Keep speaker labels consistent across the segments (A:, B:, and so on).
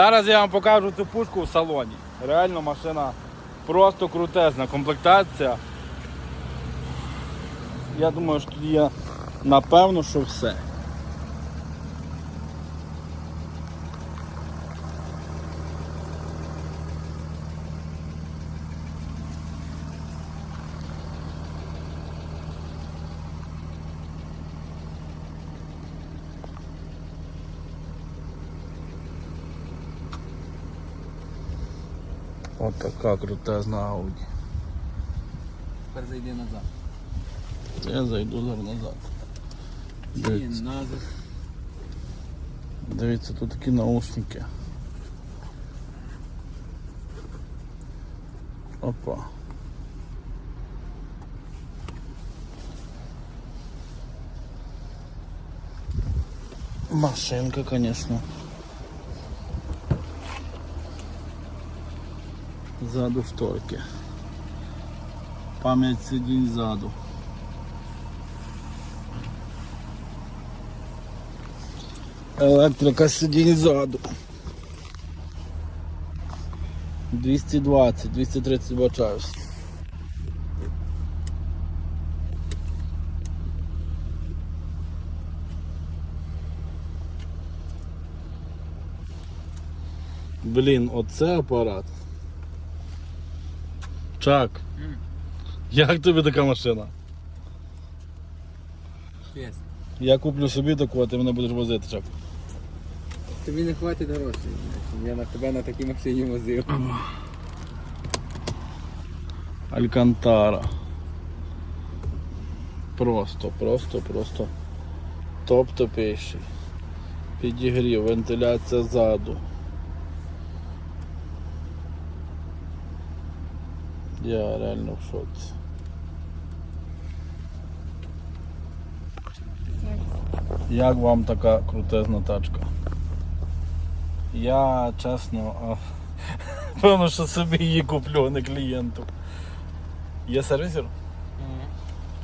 A: Зараз я вам покажу цю пушку в салоні. Реально машина просто крутезна. Комплектація. Я думаю, що тут є напевно, що все. От така крутезна Audi.
B: Тепер зайди назад.
A: Я зайду зараз назад.
B: І
A: Дивіться,
B: назад.
A: дивіться, тут такі наушники. Опа. Машинка, конечно. Ззаду шторки. Пам'ять сидінь ззаду. Електрика сидінь ззаду. 220, 230 бачаюсь. Блін, оце апарат. Чак.
B: М.
A: Як тобі така машина?
B: Чесно.
A: Я куплю собі таку, а ти мене будеш возити, Чак.
B: Тобі не хватить грошей. щоб Я на тебе на такій машині возив.
A: Алькантара. Просто, просто, просто топ топіший. Підігрів, вентиляція ззаду. Я реально в шоці. Як вам така крутезна тачка? Я чесно, а, певно, що собі її куплю, а не клієнту. Є сервісер?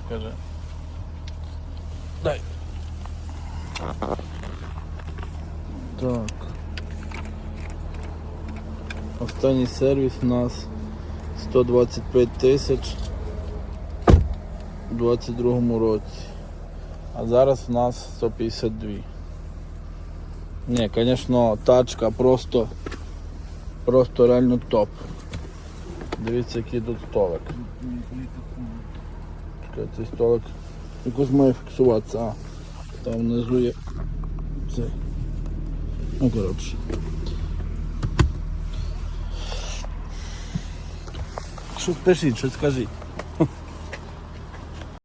A: Каже. Дай. Так. Останній сервіс у нас 125 тисяч у 22 році. А зараз у нас 152. Ні, звісно, тачка просто просто реально топ. Дивіться, який тут столик. Чекай, цей столик якось має фіксуватися. А, там внизу є цей. Ну, коротше. Що пишіть, що скажіть.